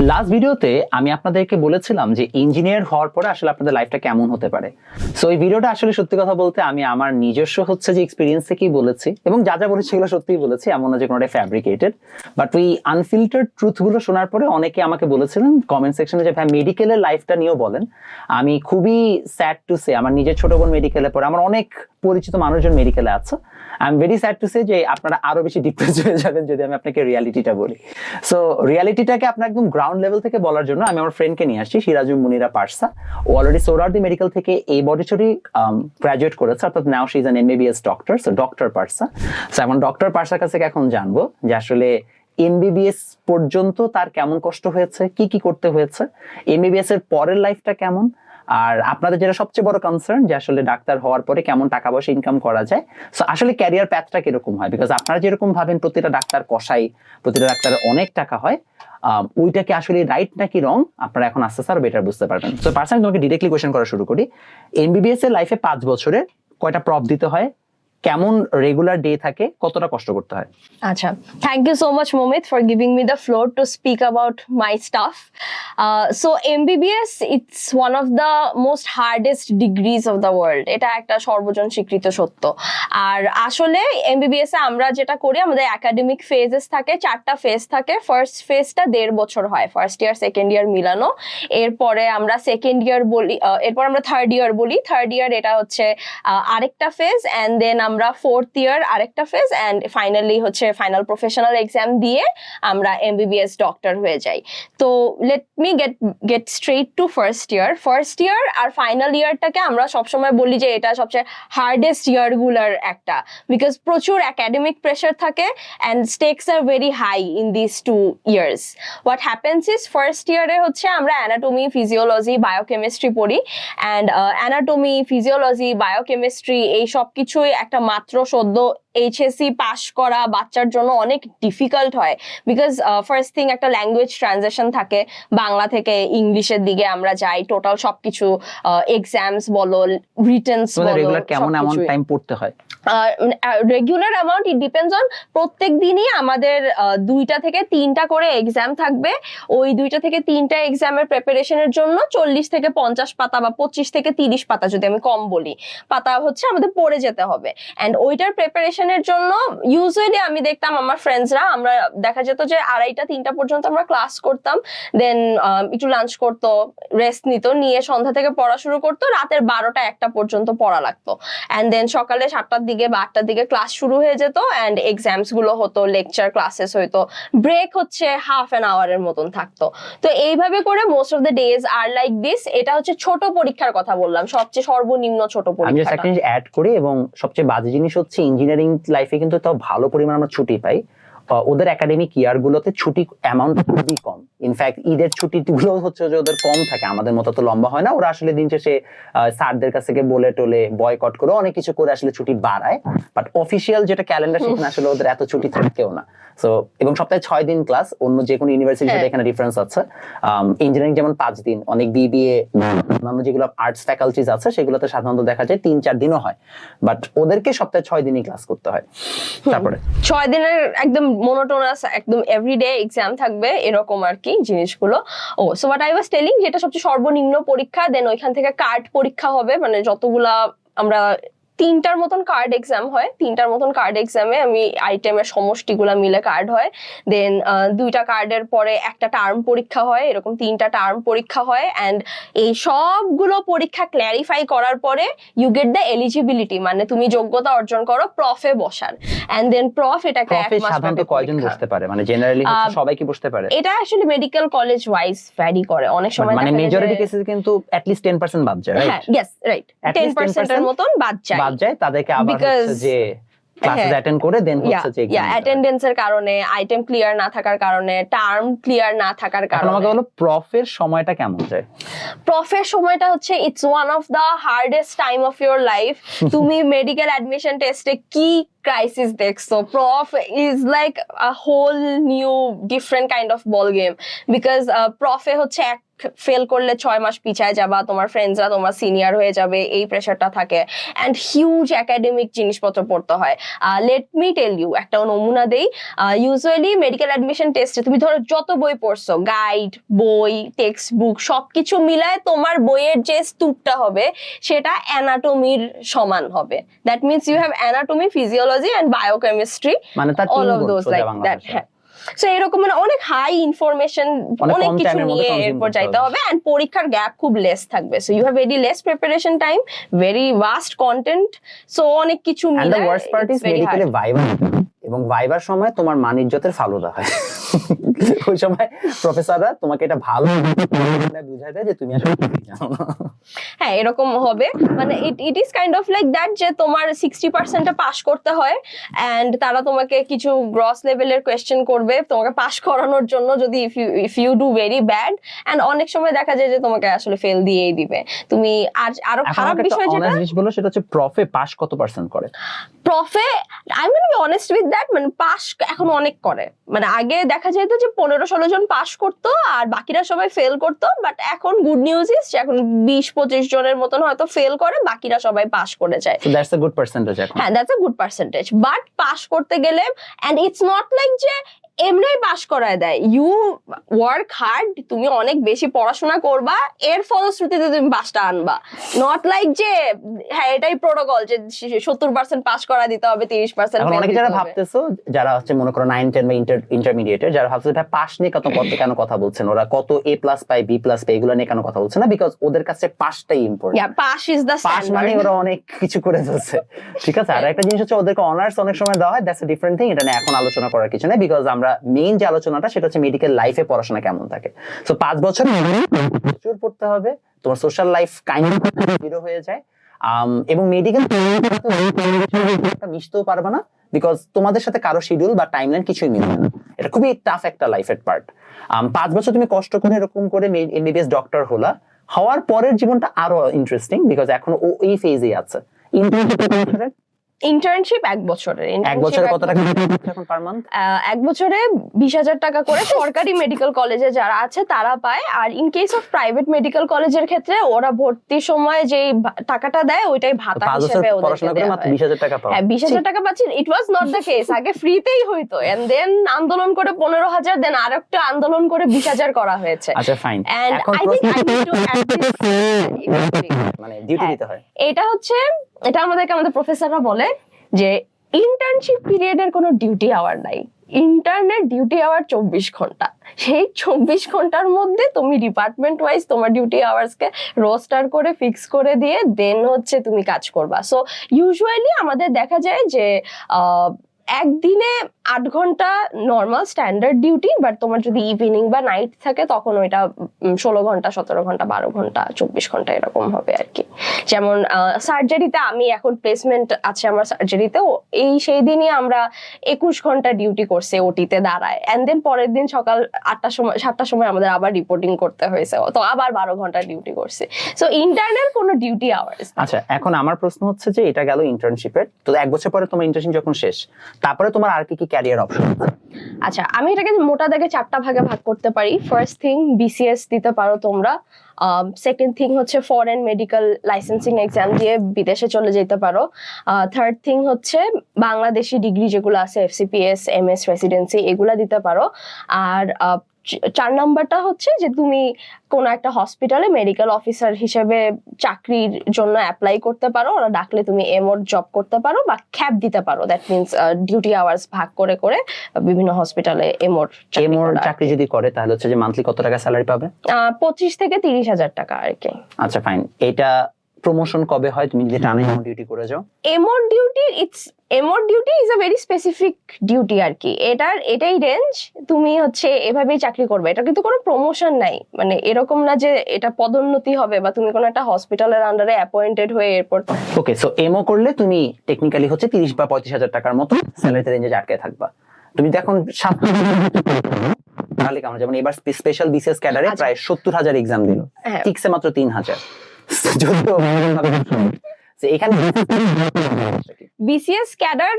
Last ভিডিওতে আমি আপনাদেরকে বলেছিলাম যে ইঞ্জিনিয়ার হওয়ার পরে আসলে আপনাদের লাইফটা কেমন হতে পারে। সো এই ভিডিওটা আসলে সত্যি কথা বলতে আমি আমার নিজস্ব হচ্ছে যে এক্সপিরিয়েন্স থেকেই বলেছি এবং যা যা বলেছি সেগুলো সত্যিই বলেছি, এমন না যে কোনোটা ফ্যাব্রিকেটেড বাট ওই আনফিল্টার্ড ট্রুথগুলো শোনার পরে অনেকে আমাকে বলেছিলেন কমেন্ট সেকশনে যে, ভাই মেডিকেলের লাইফটা নিয়েও বলেন। আমি খুবই স্যাড টু সে আমার নিজের ছোট বোন মেডিকেলে পড়ে, আমার অনেক পরিচিত মানুষজন মেডিকেলে আছে। I am very sad to say যে আপনারা আরও বেশি ডিপ্রেস হয়ে যাবেন যদি আমি আপনাকে রিয়ালিটিটা বলি। সো রিয়ালিটিটাকে আপনার একদম গ্রাউন্ড লেভেল থেকে বলার জন্য আমি আমার ফ্রেন্ডকে নিয়ে আসছি সিরাজুল মুনিরা পার্সা। ও অলরেডি সোরারদি মেডিকেল থেকে এই বছরই গ্রাজুয়েট করেছে, অর্থাৎ now she is an MBBS doctor so doctor Parsa. So এখন ডক্টর পার্সার কাছে এখন জানব যে আসলে এমবিবিএস পর্যন্ত তার কেমন কষ্ট হয়েছে, কি কি করতে হয়েছে এমবিবিএস এর পরের লাইফটা কেমন আর আপনাদের যেটা সবচেয়ে বড় কনসার্ন যে আসলে ডাক্তার হওয়ার পরে কেমন টাকা পয়সা ইনকাম করা যায়। সো আসলে ক্যারিয়ার প্যাথটা কীরকম হয়? বিকজ আপনারা যেরকম ভাবেন প্রতিটা ডাক্তার কষাই, প্রতিটা ডাক্তারের অনেক টাকা হয় ওইটা কি আসলে রাইট নাকি রং আপনারা এখন আস্তে আস্তে আরও বেটার বুঝতে পারবেন। সো পার্সোনালি তোমাকে ডিরেক্টলি কোয়েশ্চেন করা শুরু করি। এমবিবিএস এর লাইফে পাঁচ বছরের কয়টা প্রপ দিতে হয়? কেমন রেগুলার ডে থাকে কতটা কষ্ট করতে হয়? আচ্ছা thank you so much Momit, for giving me the floor to speak about my stuff so MBBS, it's one of the most hardest degrees of the world. এটা একটা সর্বজন স্বীকৃত সত্য। আর আসলে এমবিবিএস এ আমরা যেটা করি আমাদের একাডেমিক ফেজেস থাকে চারটা ফেজ থাকে। ফার্স্ট ফেজটা দেড় বছর হয় ফার্স্ট ইয়ার সেকেন্ড ইয়ার মিলানো। এরপরে আমরা সেকেন্ড ইয়ার বলি এরপর আমরা থার্ড ইয়ার বলি। থার্ড ইয়ার এটা হচ্ছে আরেকটা ফেজ অ্যান্ড দেন আমরা ফোর্থ ইয়ার আরেকটা ফেজ অ্যান্ড ফাইনালি হচ্ছে ফাইনাল প্রফেশনাল এক্সাম দিয়ে আমরা এমবিবিএস ডক্টর হয়ে যাই। তো let me get get straight to first year first year R final ইয়ারটাকে আমরা সবসময় বলি যে এটা সবচেয়ে হার্ডেস্ট ইয়ারগুলার একটা। বিকজ প্রচুর একাডেমিক প্রেশার থাকে and stakes are very high in this two years what happens is first ইয়ারে হচ্ছে আমরা অ্যানাটমি ফিজিওলজি বায়োকেমিস্ট্রি পড়ি। অ্যান্ড অ্যানাটমি ফিজিওলজি বায়োকেমিস্ট্রি এই সব কিছুই একটা মাত্র সদ্য এইচএসসি পাস করা বাচ্চার জন্য অনেক ডিফিকাল্ট হয়। বিকজ ফার্স্ট থিং একটা ল্যাঙ্গুয়েজ ট্রানজেকশন থাকে বাংলা থেকে ইংলিশের দিকে আমরা যাই টোটাল সবকিছু এক্সামস বলো রিটেন্স বলো কেমন এমন টাইম পড়তে হয়? Regular amount it depends on প্রত্যেক দিনই আমাদের দুইটা থেকে তিনটা করে এক্সাম থাকবে। ওই দুইটা থেকে তিনটা এক্সামের প্রিপারেশনের জন্য চল্লিশ থেকে পঞ্চাশ পাতা বা পঁচিশ থেকে তিরিশ পাতা যদি আমি কম বলি পাতা হচ্ছে আমাদের পড়ে যেতে হবে। অ্যান্ড ওইটার প্রিপারেশনের জন্য ইউজুয়ালি আমি দেখতাম আমার ফ্রেন্ডসরা আমরা দেখা যেত যে আড়াইটা তিনটা পর্যন্ত আমরা ক্লাস করতাম। দেন একটু লাঞ্চ করতো রেস্ট নিত নিয়ে সন্ধ্যা থেকে পড়া শুরু করতো রাতের বারোটা একটা পর্যন্ত পড়া লাগতো। অ্যান্ড দেন সকালে সাতটার দিকে বা আটটার দিকে ক্লাস শুরু হয়ে যেত অ্যান্ড এক্সামসগুলো হতো লেকচার ক্লাসেস হইতো। ব্রেক হচ্ছে হাফ অ্যান আওয়ারের মতন থাকতো। তো এইভাবে করে most of the days are like this এটা হচ্ছে ছোট পরীক্ষার কথা বললাম সবচেয়ে সর্বনিম্ন ছোট আমি জাস্ট পরীক্ষা একটা জিনিস অ্যাড করি এবং সবচেয়ে বাজে জিনিস হচ্ছে ইঞ্জিনিয়ারিং লাইফে কিন্তু তাও ভালো পরিমাণ আমরা ছুটি পাই। ওদের একাডেমিক ইয়ার গুলোতে ছুটি অ্যামাউন্ট খুবই কম। ইনফ্যাক্ট ঈদের ছুটি গুলো হচ্ছে যে ওদের কম থাকে আমাদের মতো তো লম্বা হয় না। ওরা আসলে দিন শেষে স্যারদের কাছ থেকে বলে টোলে বয়কট করে অনেক কিছু করে আসলে ছুটি বাড়ায়। বাট অফিসিয়াল যেটা ক্যালেন্ডার সেখানে আসলে ওদের এত ছুটি থাকতেও না। সো এবং সপ্তাহে ছয় দিন ক্লাস অন্য যে কোনো ইউনিভার্সিটির সাথে হ্যাঁ। এখানে ডিফারেন্স আছে। ইঞ্জিনিয়ারিং যেমন পাঁচ দিন অনেক বিবিএ অন্যান্য যেগুলো আর্টস ফ্যাকাল্টিজ আছে সেগুলোতে সাধারণত দেখা যায় তিন চার দিনও হয়। বাট ওদেরকে সপ্তাহে ছয় দিনই ক্লাস করতে হয়। তারপরে? ছয় দিনের একদম মোনোটোনাস একদম এভরিডে এক্সাম থাকবে এরকম আর কি জিনিসগুলো। ও so but I was telling যেটা সবচেয়ে সর্বনিম্ন পরীক্ষা দেন ওইখান থেকে কার্ড পরীক্ষা হবে মানে যতগুলা আমরা তিনটার মতন কার্ড এক্সাম হয়। তিনটার মতন কার্ড এক্সামে আমি আইটেমের সমষ্টিগুলা মিলে কার্ড হয়। দেন দুইটা কার্ডের পরে একটা টার্ম পরীক্ষা হয় এরকম তিনটা টার্ম পরীক্ষা হয়। অ্যান্ড এই সবগুলো পরীক্ষা ক্ল্যারিফাই করার পরে ইউ গেট দ্য এলিজিবিলিটি মানে তুমি যোগ্যতা অর্জন করো প্রফে বসার। অ্যান্ড দেন প্রফ এটা একটা এক মাস সাধারণত কয়জন বসতে পারে? মানে জেনারেলি সবাই কি বসতে পারে? এটা actually medical college wise vary করে। অনেক সময় মানে মেজরিটি যে- কেসে কিন্তু অ্যাটলিস্ট টেন পার্সেন্ট বাদ যায় হ্যাঁ ইয়েস রাইট টেন least পার্সেন্টের 10% মতন বাদ যায়। বাদ যায় তাদেরকে আবার হচ্ছে যে ক্লাসেস হ্যাঁ। অ্যাটেন্ড করে দেন হচ্ছে যে exam অ্যাটেন্ডেন্সের কারণে আইটেম ক্লিয়ার না থাকার কারণে টার্ম ক্লিয়ার না থাকার আমাকে কারণে। বলো প্রফের সময়টা কেমন যায়? প্রফের সময়টা হচ্ছে it's one of the hardest time of life তুমি মেডিকেল অ্যাডমিশন টেস্টে কি ক্রাইসিস দেখছ prof is like a whole new different kind of ball game because প্রফে হচ্ছে এক ফেল করলে ছয় মাস পিছায় যাবা, তোমার ফ্রেন্ডসরা তোমার সিনিয়র হয়ে যাবে, এই প্রেশারটা থাকে। অ্যান্ড হিউজ একাডেমিক জিনিসপত্র পড়তে হয়। লেট মি টেল ইউ একটা নমুনা দেই। ইউজুয়ালি মেডিকেল অ্যাডমিশন টেস্টে তুমি ধরো যত বই পড়ছো গাইড বই টেক্সট বুক সবকিছু মিলায় তোমার বইয়ের যে স্তূপটা হবে, সেটা অ্যানাটমির সমান হবে। That means you have anatomy physiology and biochemistry মানে তার all of those like that. হ্যাঁ সো এরকম মানে অনেক হাই ইনফরমেশন অনেক কিছু নিয়ে এরপর যাইতে হবে। এন্ড পরীক্ষার গ্যাপ খুব লেস থাকবে so you have very less preparation time very vast content so অনেক কিছু এন্ড দ্য মিলায় worst part is it's very hard. মেডিকেলে ভাইবা এবং ভাইবার সময় তোমার মান ইজ্জতের ফালুদা হয় ওই সময় প্রফেসররা তোমাকে এটা ভালো দেয় যে তুমি আসলে জানো। না। হ্যাঁ এরকম হবে। মানে it it is kind of like that যে তোমার সিক্সটি পার্সেন্টটা পাস করতে হয় অ্যান্ড তারা তোমাকে কিছু গ্রস লেভেলের কোয়েশ্চেন করবে তোমাকে পাস করানোর জন্য যদি if you if you do very bad and অনেক সময় দেখা যায় যে তোমাকে আসলে ফেল দিয়েই দিবে। তুমি আর আরও খারাপ বিষয় যেটা জিনিস বলো সেটা হচ্ছে প্রফে পাস কত পার্সেন্ট করে? প্রফে I mean be honest with that মানে পাস এখন অনেক করে। মানে আগে দেখা যেত যে পনেরো ষোলো জন পাস করতো আর বাকিরা সবাই ফেল করতো বাট এখন গুড নিউজ ইস যে এখন বিশ পঁচিশ জনের মতন হয়তো ফেল করে বাকিরা সবাই পাস করে যায়। দ্যাটস আ গুড পার্সেন্টেজ হ্যাঁ that's a good percentage but pass করতে গেলে অ্যান্ড ইটস নট লাইক যে এমনিই পাস করায় দেয়। ইউ ওয়ার্ক হার্ড তুমি অনেক বেশি পড়াশোনা করবা এর ফলশ্রুতিতে তুমি পাসটা আনবা। নট লাইক যে হ্যাঁ এটাই প্রোটোকল যে সত্তর পার্সেন্ট পাস করা দিতে হবে তিরিশ পার্সেন্ট অনেকে যারা ভাবতেছো যারা হচ্ছে মনে করো নাইন টেন বা ইন্টারমিডিয়েটের যারা ভাবছে ভাই পাস নিয়ে কত কত কেন কথা বলছেন? ওরা কত এ প্লাস পায় বি প্লাস পায় এগুলো নিয়ে কেন কথা বলছে না? বিকজ ওদের কাছে পাসটাই important pass is the pass মানে ওরা অনেক কিছু করে ফেলছে। ঠিক আছে? আর একটা জিনিস হচ্ছে ওদেরকে অনার্স অনেক সময় দেওয়া হয় দ্যাটস এ ডিফারেন্ট থিং এটা নিয়ে এখন আলোচনা করার কিছু নেই বিকজ আমরা মেইন যে আলোচনাটা সেটা হচ্ছে মেডিকেল লাইফে পড়াশোনা কেমন থাকে। তো পাঁচ বছর প্রচুর পড়তে হবে, তোমার সোশ্যাল লাইফ কাইন্ড হয়ে যায়। এবং মেডিকেল মিশতেও পারবে না বিকজ তোমাদের সাথে কারও শিডিউল বা টাইমলাইন কিছুই মিলবে না। এটা খুবই টাফ একটা লাইফের পার্ট পাঁচ বছর তুমি কষ্ট করে এরকম করে এমবিবিএস ডক্টর হলা, হওয়ার পরের জীবনটা আরও ইন্টারেস্টিং বিকজ এখন ও এই ফেজেই আছে। Internship ইন্টার্নশিপ এক বছরের এক বছরে কত টাকা? এখন পার মান্থ এক বছরে বিশ হাজার টাকা করে সরকারি মেডিকেল কলেজে যারা আছে তারা পায়। আর in case of private medical কলেজের ক্ষেত্রে ওরা ভর্তির সময় যে টাকাটা দেয় ওইটাই ভাতা হিসেবে পড়াশোনা করে মাত্র বিশ হাজার টাকা পাও। হ্যাঁ বিশ হাজার টাকা পাচ্ছেন it was not the case আগে ফ্রিতেই হইতো। এন্ড দেন আন্দোলন করে পনেরো হাজার দেন আর একটা আন্দোলন করে বিশ হাজার করা হয়েছে। আচ্ছা ফাইন প্রশ্ন- need to add this- Exactly. মানে ডিউটি হ্যাঁ। দিতে হয়। এটা হচ্ছে এটা আমাদেরকে আমাদের প্রফেসররা বলে যে ইন্টার্নশিপ পিরিয়ডের কোনো ডিউটি আওয়ার নাই। ইন্টারনেট ডিউটি আওয়ার চব্বিশ ঘণ্টা। সেই চব্বিশ ঘণ্টার মধ্যে তুমি ডিপার্টমেন্ট ওয়াইজ তোমার ডিউটি আওয়ার্সকে রোস্টার করে ফিক্স করে দিয়ে দেন হচ্ছে তুমি কাজ করবা। সো ইউজুয়ালি আমাদের দেখা যায় যে একদিনে আট ঘণ্টা নর্মাল স্ট্যান্ডার্ড ডিউটি বাট তোমার যদি ইভিনিং বা নাইট থাকে তখন ওইটা ষোলো ঘণ্টা, সতেরো ঘণ্টা, বারো ঘণ্টা, চব্বিশ ঘণ্টা এরকম হবে আর কি যেমন সার্জারিতে আমি এখন প্লেসমেন্ট আছে আমার সার্জারিতে এই সেই দিনই আমরা একুশ ঘণ্টা ডিউটি করছে ওটিতে দাঁড়ায় অ্যান্ড দেন পরের দিন সকাল আটটার সময়, সাতটার সময় আমাদের আবার রিপোর্টিং করতে হয়েছে। তো আবার বারো ঘণ্টা ডিউটি করছে সো ইন্টারনাল কোনো ডিউটি আওয়ার্স আচ্ছা এখন আমার প্রশ্ন হচ্ছে যে, এটা গেল ইন্টার্নশিপের তো এক বছর পরে তোমার ইন্টার্নশিপ যখন শেষ তারপরে তোমার আর কি কি ক্যারিয়ার অপশন আচ্ছা আমি এটাকে মোটা দাগে চারটা ভাগে ভাগ করতে পারি। ফার্স্ট থিং বিসিএস দিতে পারো তোমরা। সেকেন্ড থিং হচ্ছে ফরেন মেডিকেল লাইসেন্সিং এক্সাম দিয়ে বিদেশে চলে যেতে পারো। থার্ড থিং হচ্ছে বাংলাদেশি ডিগ্রি যেগুলো আছে এফসিপিএস এম এস রেসিডেন্সি এগুলো দিতে পারো। আর চার নাম্বারটা হচ্ছে যে তুমি কোনো একটা হসপিটালে মেডিকেল অফিসার হিসেবে চাকরির জন্য অ্যাপ্লাই করতে পারো। ওরা ডাকলে তুমি এমোর জব করতে পারো বা ক্যাব দিতে পারো। দ্যাট মিনস ডিউটি আওয়ার্স ভাগ করে করে বিভিন্ন হসপিটালে এমোর এমোর চাকরি যদি করে তাহলে হচ্ছে যে মান্থলি কত টাকা স্যালারি পাবে? পঁচিশ থেকে তিরিশ হাজার টাকা আর কি। আচ্ছা ফাইন এটা প্রমোশন কবে হয়? তুমি যদি টানা ডিউটি করে যাও। এমোর duty it's এমোর duty is a very specific duty আর কি এটার এটাই রেঞ্জ তুমি হচ্ছে এভাবেই চাকরি করবে। এটা কিন্তু কোনো প্রমোশন নাই। মানে এরকম না যে এটা পদোন্নতি হবে বা তুমি কোনো একটা হসপিটালের আন্ডারে অ্যাপয়েন্টেড হয়ে এরপর ওকে সো এমও করলে তুমি টেকনিক্যালি হচ্ছে তিরিশ বা পঁয়ত্রিশ হাজার টাকার মতো স্যালারিতে রেঞ্জে আটকে থাকবা। তুমি এখন সাত তাহলে কেমন যেমন এবার স্পেশাল বিসিএস ক্যাডারে। প্রায় সত্তর হাজার এক্সাম দিল। টিকসে মাত্র তিন হাজার। スタジオでは。এখানে বিসিএস ক্যাডার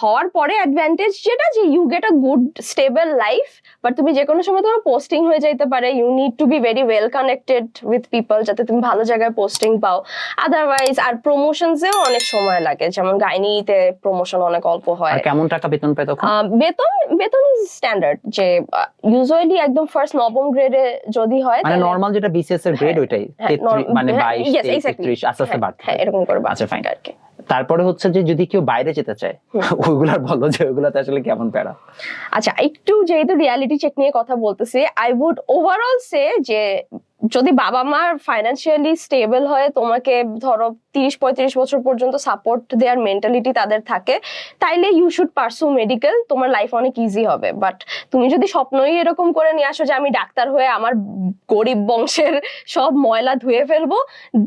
হওয়ার পরে অ্যাডভান্টেজ যেটা যে you get a good stable life but তুমি যে কোনো সময় তোমার পোস্টিং হয়ে যাইতে পারে you need to be very well connected with people যাতে তুমি ভালো জায়গায় পোস্টিং পাও। আদারওয়াইজ আর প্রমোশনসেও অনেক সময় লাগে যেমন গাইনিতে প্রমোশন অনেক অল্প হয়। কেমন টাকা বেতন পায় তখন? বেতন বেতন ইজ স্ট্যান্ডার্ড যে ইউজুয়ালি একদম ফার্স্ট নবম গ্রেডে যদি হয় মানে নর্মাল যেটা বিসিএস এর গ্রেড ওইটাই হ্যাঁ, 33 norm- মানে হ্যাঁ, 22 yes, 23 exactly. 33 আস্তে আস্তে হ্যাঁ, বাড়তে হ্যাঁ এরকম করে আচ্ছা, fine. আর কি তারপরে হচ্ছে যে যদি কেউ বাইরে যেতে চায় ওইগুলার বলো যে ওইগুলাতে আসলে কেমন প্যারা। আচ্ছা একটু যেহেতু রিয়ালিটি চেক নিয়ে কথা বলতেছি আই উড ওভারঅল সে যে যদি বাবা মার ফাইন্যান্সিয়ালি স্টেবল হয় তোমাকে ধরো তিরিশ পঁয়ত্রিশ বছর পর্যন্ত সাপোর্ট দেওয়ার মেন্টালিটি তাদের থাকে তাইলে ইউ শুড পারসু মেডিকেল তোমার লাইফ অনেক ইজি হবে। বাট তুমি যদি স্বপ্নই এরকম করে নিয়ে আসো যে আমি ডাক্তার হয়ে আমার গরিব বংশের সব ময়লা ধুয়ে ফেলব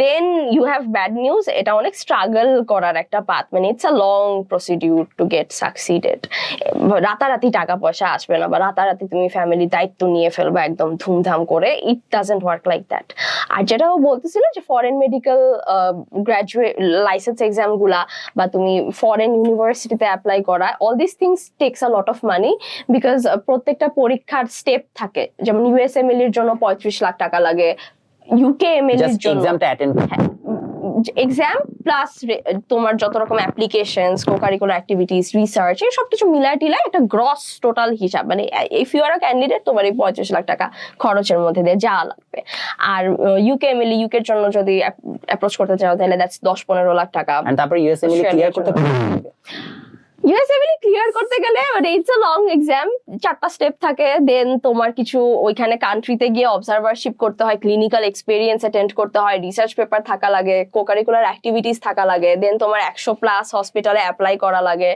then you have bad news এটা অনেক স্ট্রাগল করার একটা পাথ মানে it's a long procedure to get succeeded রাতারাতি টাকা পয়সা আসবে না বা রাতারাতি তুমি ফ্যামিলি দায়িত্ব নিয়ে ফেলবে একদম ধুমধাম করে it doesn't work like that আর যেটা ও বলতেছিল যে ফরেন মেডিকেল গ্রাজুয়েট লাইসেন্স এক্সামগুলা বা তুমি ফরেন ইউনিভার্সিটিতে অ্যাপ্লাই করা all this things takes a lot of money because প্রত্যেকটা পরীক্ষার স্টেপ থাকে। যেমন ইউএসএমএল এর জন্য পঁয়ত্রিশ লাখ টাকা লাগে ইউকে এমএল এর জন্য। এক্সামটা অ্যাটেন্ড এক্সাম প্লাস তোমার যত রকম অ্যাপ্লিকেশনস কোকারিকুলার অ্যাক্টিভিটিস রিসার্চ এই সব কিছু মিলায় টিলায় একটা গ্রস টোটাল হিসাব। মানে if you are a candidate তোমার এই পঁয়ত্রিশ লাখ টাকা খরচের মধ্যে দিয়ে যা লাগবে। আর ইউকে এমএলই ইউকের জন্য যদি অ্যাপ্রোচ করতে চাও তাহলে দ্যাটস দশ পনেরো লাখ টাকা তারপরে ইউএসএমএল Australia ক্লিয়ার করতে জন্য। ইউএসএমএল ক্লিয়ার করতে গেলে মানে ইটস আ লং এক্সাম চারটা স্টেপ থাকে দেন তোমার কিছু ওইখানে কান্ট্রিতে গিয়ে অবজারভারশিপ করতে হয় ক্লিনিক্যাল এক্সপিরিয়েন্স অ্যাটেন্ড করতে হয় রিসার্চ পেপার থাকা লাগে কোকারিকুলার অ্যাক্টিভিটিস থাকা লাগে দেন তোমার একশো প্লাস হসপিটালে অ্যাপ্লাই করা লাগে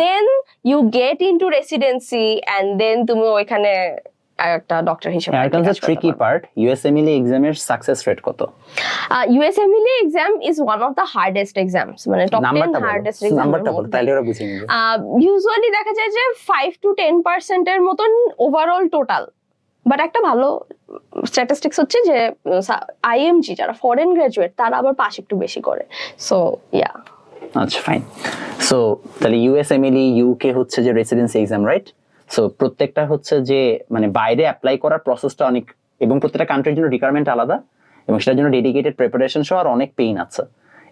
then you get into residency and then তুমি ওইখানে একটা ডক্টর হিসেবে ট্রিকি পার্ট এক্সামের সাকসেস রেট কত? USMLE exam is one of the hardest exams মানে টপ টেন নাম্বারটা হার্ডেস্ট বলো নাম্বারটা বলো তাহলে ওরা বুঝে নিবে। ইউজুয়ালি দেখা যায় যে ফাইভ টু টেন পার্সেন্টের মতন ওভারঅল টোটাল বাট একটা ভালো স্ট্যাটিস্টিক্স হচ্ছে যে আইএমজি যারা ফরেন গ্রাজুয়েট তারা আবার পাস একটু বেশি করে। সো ইয়া আচ্ছা ফাইন সো তাহলে ইউএসএমএল ইউকে হচ্ছে যে রেসিডেন্সি এক্সাম রাইট সো প্রত্যেকটা হচ্ছে যে মানে বাইরে অ্যাপ্লাই করার প্রসেসটা অনেক, এবং প্রত্যেকটা কান্ট্রির জন্য রিকোয়ারমেন্ট আলাদা, এবং সেটার জন্য ডেডিকেটেড প্রিপারেশন সহ আর অনেক পেইন আছে।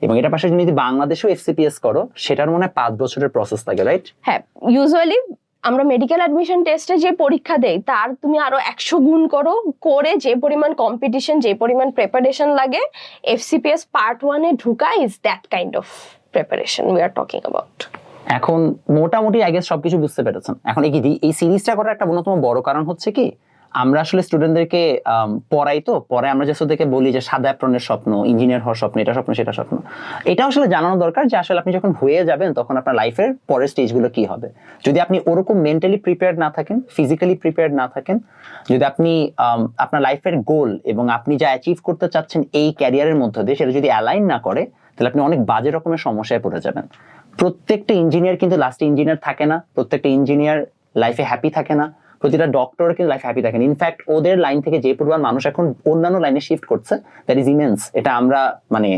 এবং এটা পাশে যদি বাংলাদেশেও এফসিপিএস করো, সেটার মনে হয় পাঁচ বছরের প্রসেস থাকে রাইট হ্যাঁ ইউজুয়ালি আমরা মেডিকেল অ্যাডমিশন টেস্টে যে পরীক্ষা দেই, তার তুমি আরও একশো গুণ করো, করে যে পরিমাণ কম্পিটিশন যে পরিমাণ প্রিপারেশন লাগে এফসিপিএস পার্ট ওয়ানে ঢুকা is that kind of preparation we are talking about এখন মোটামুটি আই গেস সবকিছু বুঝতে পেরেছেন। এখন এই এই সিরিজটা করার একটা অন্যতম বড় কারণ হচ্ছে কি, আমরা আসলে স্টুডেন্টদেরকে পড়াই তো, পরে আমরা যে ওদেরকে বলি যে সাদা অ্যাপ্রনের স্বপ্ন ইঞ্জিনিয়ার হওয়ার স্বপ্ন, এটা স্বপ্ন, সেটা স্বপ্ন। এটা আসলে জানানো দরকার যে আসলে আপনি যখন হয়ে যাবেন, তখন আপনার লাইফের পরের স্টেজগুলো কি হবে। যদি আপনি ওরকম মেন্টালি প্রিপেয়ার্ড না থাকেন ফিজিক্যালি প্রিপেয়ার্ড না থাকেন, যদি আপনি আপনার লাইফের গোল এবং আপনি যা অ্যাচিভ করতে চাচ্ছেন এই ক্যারিয়ারের মধ্যে দিয়ে, সেটা যদি অ্যালাইন না করে, তাহলে আপনি অনেক বাজে রকমের সমস্যায় পড়ে যাবেন। প্রত্যেকটা ইঞ্জিনিয়ার কিন্তু লাস্টে ইঞ্জিনিয়ার থাকে না, প্রত্যেকটা ইঞ্জিনিয়ার লাইফে হ্যাপি থাকে না, প্রতিটা ডক্টর কিন্তু লাইফে হ্যাপি থাকেন ইনফ্যাক্ট ওদের লাইন থেকে যে পরিমাণ মানুষ এখন অন্যান্য লাইনে শিফট করছে দ্যাট ইজ ইমেন্স এটা আমরা মানে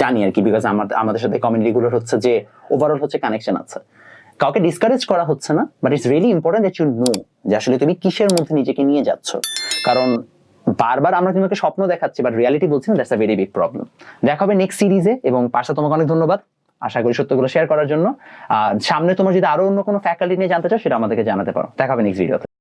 জানি আর কি বিকজ আমাদের আমাদের সাথে কমিউনিটিগুলোর হচ্ছে যে ওভারঅল হচ্ছে কানেকশন আছে। কাউকে ডিসকারেজ করা হচ্ছে না but it's really important that you know যে আসলে তুমি কিসের মধ্যে নিজেকে নিয়ে যাচ্ছ। কারণ বারবার আমরা তোমাকে স্বপ্ন দেখাচ্ছি বাট রিয়ালিটি বলছি না that's a very big problem দেখা হবে নেক্সট সিরিজে এবং পাশে তোমাকে অনেক ধন্যবাদ। আশা করি সত্যগুলো শেয়ার করার জন্য। সামনে তোমার যদি আরও অন্য কোনো ফ্যাকাল্টি নিয়ে জানতে চাও, সেটা আমাদেরকে জানাতে পারো। দেখা হবে নেক্সট ভিডিওতে